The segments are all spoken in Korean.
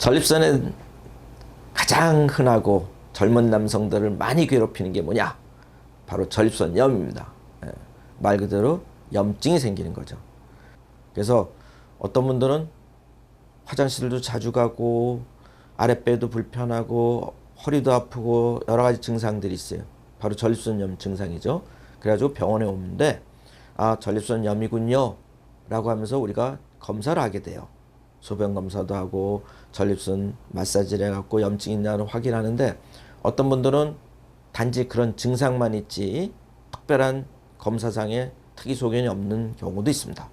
전립선에 가장 흔하고 젊은 남성들을 많이 괴롭히는 게 뭐냐? 바로 전립선염입니다. 예, 말 그대로 염증이 생기는 거죠. 그래서 어떤 분들은 화장실도 자주 가고 아랫배도 불편하고 허리도 아프고 여러 가지 증상들이 있어요. 바로 전립선염 증상이죠. 그래가지고 병원에 오는데 아 전립선염이군요 라고 하면서 우리가 검사를 하게 돼요. 소변 검사도 하고 전립선 마사지를 해갖고 염증 있냐를 확인하는데 어떤 분들은 단지 그런 증상만 있지 특별한 검사상에 특이 소견이 없는 경우도 있습니다.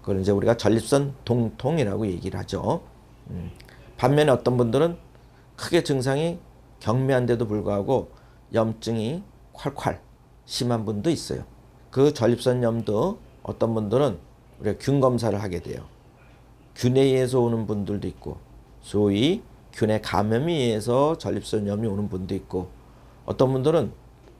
그걸 이제 우리가 전립선 동통이라고 얘기를 하죠. 음. 반면에 어떤 분들은 크게 증상이 경미한데도 불구하고 염증이 콸콸 심한 분도 있어요. 그 전립선염도 어떤 분들은 우리가 균 검사를 하게 돼요. 균에 의해서 오는 분들도 있고 소위 균의 감염에 의해서 전립선염이 오는 분도 있고 어떤 분들은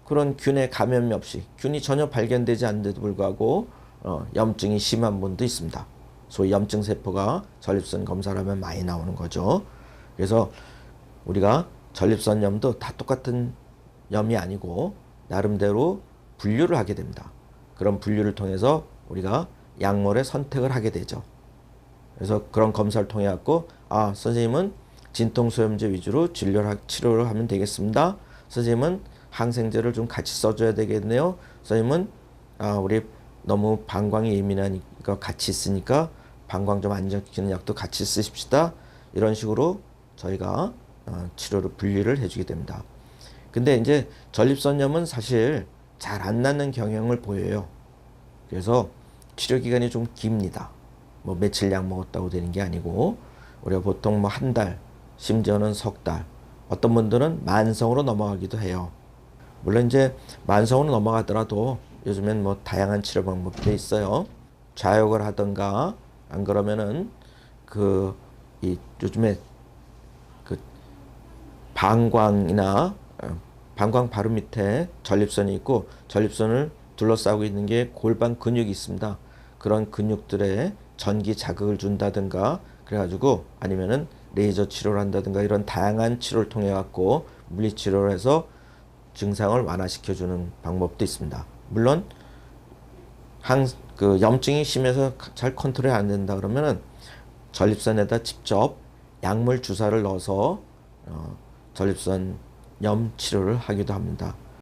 그런 균의 감염이 없이 균이 전혀 발견되지 않는데도 불구하고 어, 염증이 심한 분도 있습니다. 소위 염증 세포가 전립선 검사를 하면 많이 나오는 거죠. 그래서 우리가 전립선염도 다 똑같은 염이 아니고 나름대로 분류를 하게 됩니다. 그런 분류를 통해서 우리가 약물의 선택을 하게 되죠. 그래서 그런 검사를 통해 갖고 아 선생님은 진통소염제 위주로 진료를 하- 치료를 하면 되겠습니다. 선생님은 항생제를 좀 같이 써줘야 되겠네요. 선생님은 아 우리 너무 방광이 예민하니까 같이 있으니까 방광 좀 안정시키는 약도 같이 쓰십시다. 이런 식으로 저희가 어, 치료를 분리를 해주게 됩니다. 근데 이제 전립선염은 사실 잘 안 낫는 경향을 보여요. 그래서 치료 기간이 좀 깁니다. 뭐 며칠 약 먹었다고 되는 게 아니고 우리가 보통 뭐 한 달, 심지어는 석 달, 어떤 분들은 만성으로 넘어가기도 해요. 물론 이제 만성으로 넘어가더라도 요즘엔 뭐 다양한 치료 방법도 있어요. 좌욕을 하던가 안 그러면은 그 이 요즘에 그 방광이나 어, 방광 바로 밑에 전립선이 있고 전립선을 둘러싸고 있는 게 골반 근육이 있습니다. 그런 근육들에 전기 자극을 준다든가 그래가지고 아니면은 레이저 치료를 한다든가 이런 다양한 치료를 통해 갖고 물리 치료를 해서 증상을 완화시켜 주는 방법도 있습니다. 물론 항 그 염증이 심해서 잘 컨트롤이 안 된다 그러면은 전립선에다 직접 약물 주사를 넣어서 어, 전립선 염 치료를 하기도 합니다.